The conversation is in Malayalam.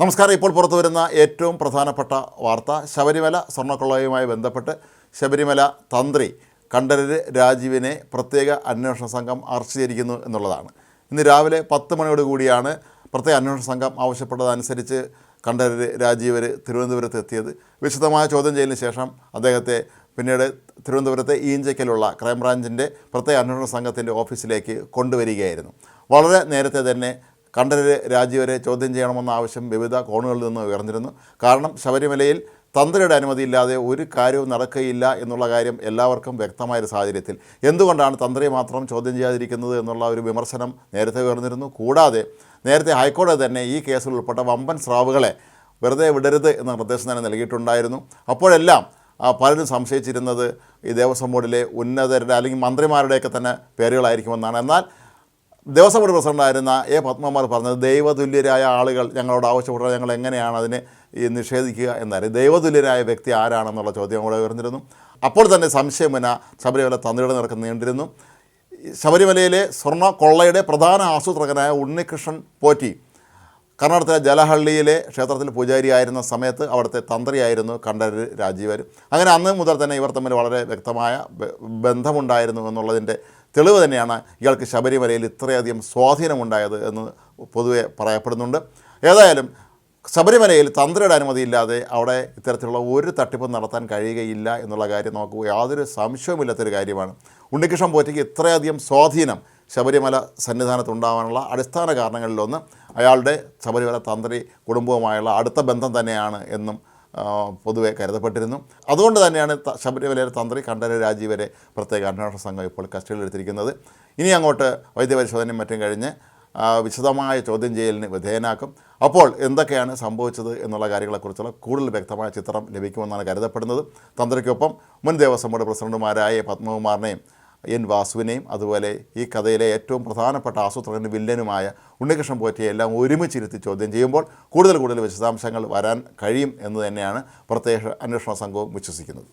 നമസ്കാരം. ഇപ്പോൾ പുറത്തു വരുന്ന ഏറ്റവും പ്രധാനപ്പെട്ട വാർത്ത ശബരിമല സ്വർണക്കൊള്ളയുമായി ബന്ധപ്പെട്ട് ശബരിമല തന്ത്രി കണ്ഠരര് രാജീവിനെ പ്രത്യേക അന്വേഷണ സംഘം അറസ്റ്റ് ചെയ്തിരിക്കുന്നു എന്നുള്ളതാണ്. ഇന്ന് രാവിലെ പത്ത് മണിയോട് കൂടിയാണ് പ്രത്യേക അന്വേഷണ സംഘം ആവശ്യപ്പെട്ടതനുസരിച്ച് കണ്ഠരര് രാജീവർ തിരുവനന്തപുരത്ത് എത്തിയത്. വിശദമായ ചോദ്യം ചെയ്യലിന് ശേഷം അദ്ദേഹത്തെ പിന്നീട് തിരുവനന്തപുരത്തെ ഈഞ്ചയ്ക്കലുള്ള ക്രൈംബ്രാഞ്ചിന്റെ പ്രത്യേക അന്വേഷണ സംഘത്തിന്റെ ഓഫീസിലേക്ക് കൊണ്ടുവരികയായിരുന്നു. വളരെ നേരത്തെ തന്നെ കണ്ഠരര് രാജീവരെ ചോദ്യം ചെയ്യണമെന്ന ആവശ്യം വിവിധ കോണുകളിൽ നിന്ന് ഉയർന്നിരുന്നു. കാരണം ശബരിമലയിൽ തന്ത്രിയുടെ അനുമതിയില്ലാതെ ഒരു കാര്യവും നടക്കുകയില്ല എന്നുള്ള കാര്യം എല്ലാവർക്കും വ്യക്തമായ ഒരു സാഹചര്യത്തിൽ. എന്തുകൊണ്ടാണ് തന്ത്രിയെ മാത്രം ചോദ്യം ചെയ്യാതിരിക്കുന്നത് എന്നുള്ള ഒരു വിമർശനം നേരത്തെ ഉയർന്നിരുന്നു. കൂടാതെ നേരത്തെ ഹൈക്കോടതി തന്നെ ഈ കേസിൽ ഉൾപ്പെട്ട വമ്പൻ സ്രാവുകളെ വെറുതെ വിടരുത് എന്ന നിർദ്ദേശം തന്നെ നൽകിയിട്ടുണ്ടായിരുന്നു. അപ്പോഴെല്ലാം പലരും സംശയിച്ചിരുന്നത് ഈ ദേവസ്വം ബോർഡിലെ ഉന്നതരുടെ അല്ലെങ്കിൽ മന്ത്രിമാരുടെയൊക്കെ തന്നെ പേരുകളായിരിക്കുമെന്നാണ്. എന്നാൽ ദേവസ്വം ബോർഡ് പ്രസിഡന്റായിരുന്ന എ പത്മകുമാർ പറഞ്ഞത് ദൈവതുല്യരായ ആളുകൾ ഞങ്ങളോട് ആവശ്യപ്പെട്ടാൽ ഞങ്ങൾ എങ്ങനെയാണ് അതിനെ നിഷേധിക്കുക എന്നായിരുന്നു. ദൈവതുല്യരായ വ്യക്തി ആരാണെന്നുള്ള ചോദ്യം കൂടെ ഉയർന്നിരുന്നു. അപ്പോൾ തന്നെ സംശയമന ശബരിമല തന്ത്രിയുടെ നിരക്ക് നീണ്ടിരുന്നു. ശബരിമലയിലെ സ്വർണ കൊള്ളയുടെ പ്രധാന ആസൂത്രകനായ ഉണ്ണികൃഷ്ണൻ പോറ്റി കർണാടകത്തിലെ ജലഹള്ളിയിലെ ക്ഷേത്രത്തിൽ പൂജാരിയായിരുന്ന സമയത്ത് അവിടുത്തെ തന്ത്രിയായിരുന്നു കണ്ഠരര് രാജീവർ അങ്ങനെ അന്ന് മുതൽ തന്നെ ഇവർ തമ്മിൽ വളരെ വ്യക്തമായ ബന്ധമുണ്ടായിരുന്നു എന്നുള്ളതിന്റെ തെളിവ് തന്നെയാണ് ഇയാൾക്ക് ശബരിമലയിൽ ഇത്രയധികം സ്വാധീനമുണ്ടായത് എന്ന് പൊതുവെ പറയപ്പെടുന്നുണ്ട്. ഏതായാലും ശബരിമലയിൽ തന്ത്രിയുടെ അനുമതിയില്ലാതെ അവിടെ ഇത്തരത്തിലുള്ള ഒരു തട്ടിപ്പും നടത്താൻ കഴിയുകയില്ല എന്നുള്ള കാര്യം നമുക്ക് യാതൊരു സംശയവുമില്ലാത്തൊരു കാര്യമാണ്. ഉണ്ണികൃഷ്ണൻ പോറ്റയ്ക്ക് ഇത്രയധികം സ്വാധീനം ശബരിമല സന്നിധാനത്തുണ്ടാവാനുള്ള അടിസ്ഥാന കാരണങ്ങളിലൊന്ന് അയാളുടെ ശബരിമല തന്ത്രി കുടുംബവുമായുള്ള അടുത്ത ബന്ധം തന്നെയാണ് എന്നും പൊതുവെ കരുതപ്പെട്ടിരുന്നു. അതുകൊണ്ട് തന്നെയാണ് ശബരിമലയിലെ തന്ത്രി കണ്ഠര രാജീവരെ പ്രത്യേക അന്വേഷണ സംഘം ഇപ്പോൾ കസ്റ്റഡിയിലെടുത്തിരിക്കുന്നത് ഇനി അങ്ങോട്ട് വൈദ്യപരിശോധനയും മറ്റും കഴിഞ്ഞ് വിശദമായ ചോദ്യം ചെയ്യലിന് വിധേയനാക്കും. അപ്പോൾ എന്തൊക്കെയാണ് സംഭവിച്ചത് എന്നുള്ള കാര്യങ്ങളെക്കുറിച്ചുള്ള കൂടുതൽ വ്യക്തമായ ചിത്രം ലഭിക്കുമെന്നാണ് കരുതപ്പെടുന്നത്. തന്ത്രിക്കൊപ്പം മുൻ ദേവസ്വം ബോർഡ് പ്രസിഡന്റുമാരായ പത്മകുമാറിനെയും എൻ വാസുവിനെയും അതുപോലെ ഈ കഥയിലെ ഏറ്റവും പ്രധാനപ്പെട്ട ആസൂത്രകനും വില്ലനുമായ ഉണ്ണികൃഷ്ണൻ പോറ്റിയെ എല്ലാം ഒരുമിച്ചിരുത്തി ചോദ്യം ചെയ്യുമ്പോൾ കൂടുതൽ കൂടുതൽ വിശദാംശങ്ങൾ വരാൻ കഴിയും എന്ന് തന്നെയാണ് പ്രത്യേക അന്വേഷണ സംഘവും വിശ്വസിക്കുന്നത്.